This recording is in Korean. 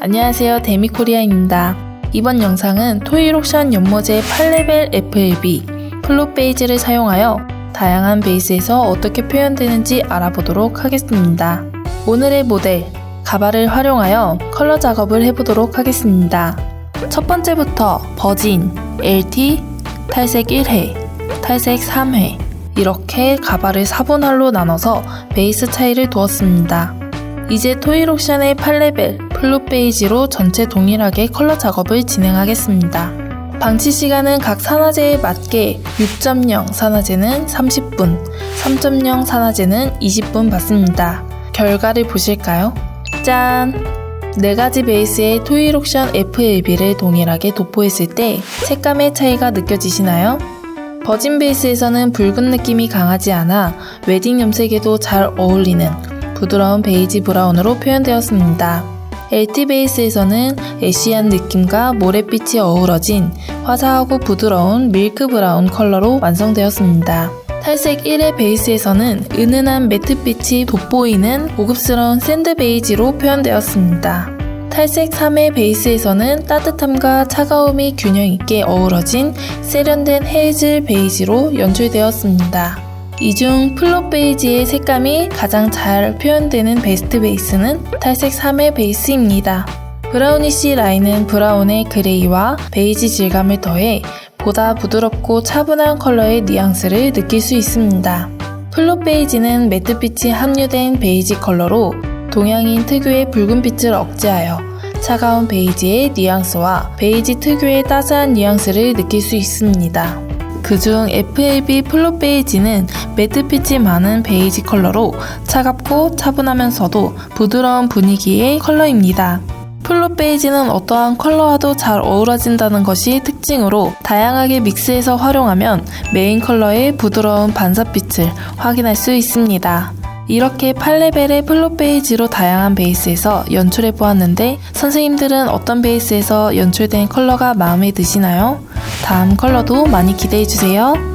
안녕하세요 데미코리아입니다. 이번 영상은 토이록션 연모제 8레벨 FLB 플롯 베이지를 사용하여 다양한 베이스에서 어떻게 표현되는지 알아보도록 하겠습니다. 오늘의 모델 가발을 활용하여 컬러 작업을 해보도록 하겠습니다. 첫 번째부터 버진, LT, 탈색 1회, 탈색 3회 이렇게 가발을 4분할로 나눠서 베이스 차이를 두었습니다. 이제 토이록션의 8레벨 플롯 베이지로 전체 동일하게 컬러 작업을 진행하겠습니다. 방치 시간은 각 산화제에 맞게 6.0 산화제는 30분, 3.0 산화제는 20분 받습니다. 결과를 보실까요? 짠! 네 가지 베이스의 토이록션 FLB를 동일하게 도포했을 때 색감의 차이가 느껴지시나요? 버진 베이스에서는 붉은 느낌이 강하지 않아 웨딩 염색에도 잘 어울리는 부드러운 베이지 브라운으로 표현되었습니다. LT 베이스에서는 애쉬한 느낌과 모래빛이 어우러진 화사하고 부드러운 밀크 브라운 컬러로 완성되었습니다. 탈색 1의 베이스에서는 은은한 매트빛이 돋보이는 고급스러운 샌드 베이지로 표현되었습니다. 탈색 3의 베이스에서는 따뜻함과 차가움이 균형 있게 어우러진 세련된 헤이즐 베이지로 연출되었습니다. 이 중 플롯 베이지의 색감이 가장 잘 표현되는 베스트 베이스는 탈색 3의 베이스입니다. 브라우니시 라인은 브라운의 그레이와 베이지 질감을 더해 보다 부드럽고 차분한 컬러의 뉘앙스를 느낄 수 있습니다. 플롯 베이지는 매트빛이 함유된 베이지 컬러로 동양인 특유의 붉은빛을 억제하여 차가운 베이지의 뉘앙스와 베이지 특유의 따스한 뉘앙스를 느낄 수 있습니다. 그중 FLB 플롯 베이지는 매트 빛이 많은 베이지 컬러로 차갑고 차분하면서도 부드러운 분위기의 컬러입니다. 플롯 베이지는 어떠한 컬러와도 잘 어우러진다는 것이 특징으로 다양하게 믹스해서 활용하면 메인 컬러의 부드러운 반사빛을 확인할 수 있습니다. 이렇게 8레벨의 플롯 베이지로 다양한 베이스에서 연출해 보았는데 선생님들은 어떤 베이스에서 연출된 컬러가 마음에 드시나요? 다음 컬러도 많이 기대해 주세요.